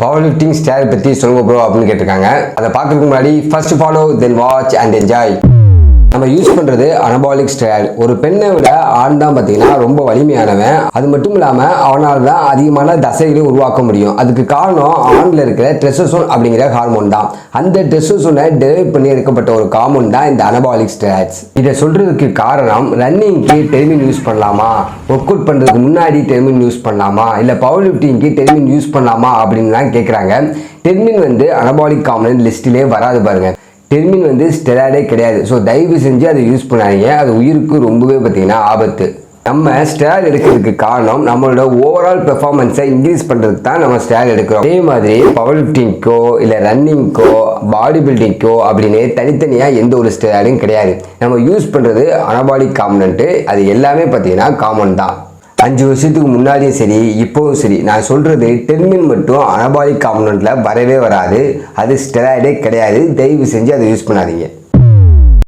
Power lifting style பற்றி சொல்லுங்க bro அப்படின்னு கேட்டிருக்காங்க. அதை பார்க்குறதுக்கு முன்னாடி first follow then watch and enjoy நம்ம யூஸ் பண்ணுறது அனபாலிக் ஸ்டைல் ஒரு பெண்ணை விட ஆண் தான் பார்த்தீங்கன்னா ரொம்ப வலிமையானவன். அது மட்டும் இல்லாமல் அவனால் தான் அதிகமான தசைகளை உருவாக்க முடியும். அதுக்கு காரணம் ஆணில் இருக்கிற ட்ரெஸ்ஸோன் அப்படிங்கிற ஹார்மோன் தான். அந்த ட்ரெஸ்ஸோனை டெலிவரி பண்ணி எடுக்கப்பட்ட ஒரு காமோன் தான் இந்த அனபாலிக் ஸ்டேட்ஸ் இதை சொல்கிறதுக்கு காரணம் ரன்னிங்க்கு டெர்மின் யூஸ் பண்ணலாமா? ஒர்க் அவுட் பண்ணுறதுக்கு முன்னாடி டெர்மின் யூஸ் பண்ணலாமா? இல்லை பவர் லிஃப்டிங்க்கு டெர்மின் யூஸ் பண்ணலாமா? அப்படின்லாம் கேட்குறாங்க டெர்மின் வந்து அனபாலிக் காமன் லிஸ்ட்டிலே வராது பாருங்கள் டெர்மின் வந்து ஸ்டெராய்டே கிடையாது. ஸோ தயவு செஞ்சு அதை யூஸ் பண்ணாதீங்க. அது உயிருக்கு ரொம்பவே பார்த்தீங்கன்னா ஆபத்து. நம்ம ஸ்டேர் எடுக்கிறதுக்கு காரணம் நம்மளோட ஓவரால் பெர்ஃபார்மன்ஸை இன்க்ரீஸ் பண்ணுறதுக்கு தான் நம்ம ஸ்டேர் எடுக்கிறோம். அதே மாதிரி பவர் லிஃப்டிங்க்கோ இல்லை ரன்னிங்க்கோ பாடி பில்டிங்க்கோ அப்படின்னு தனித்தனியாக எந்த ஒரு ஸ்டேரும் கிடையாது. நம்ம யூஸ் பண்ணுறது அனபாலிக் காம்பனண்ட்டு அது எல்லாமே பார்த்தீங்கன்னா காமன் தான். அஞ்சு வருஷத்துக்கு முன்னாடியும் சரி இப்போவும் சரி. நான் சொல்கிறது டெர்மின் மட்டும் அனபாலிக் காம்பனண்ட்டில் வரவே வராது. அது ஸ்டெராய்டே கிடையாது. தயவு செஞ்சு அதை யூஸ் பண்ணாதீங்க.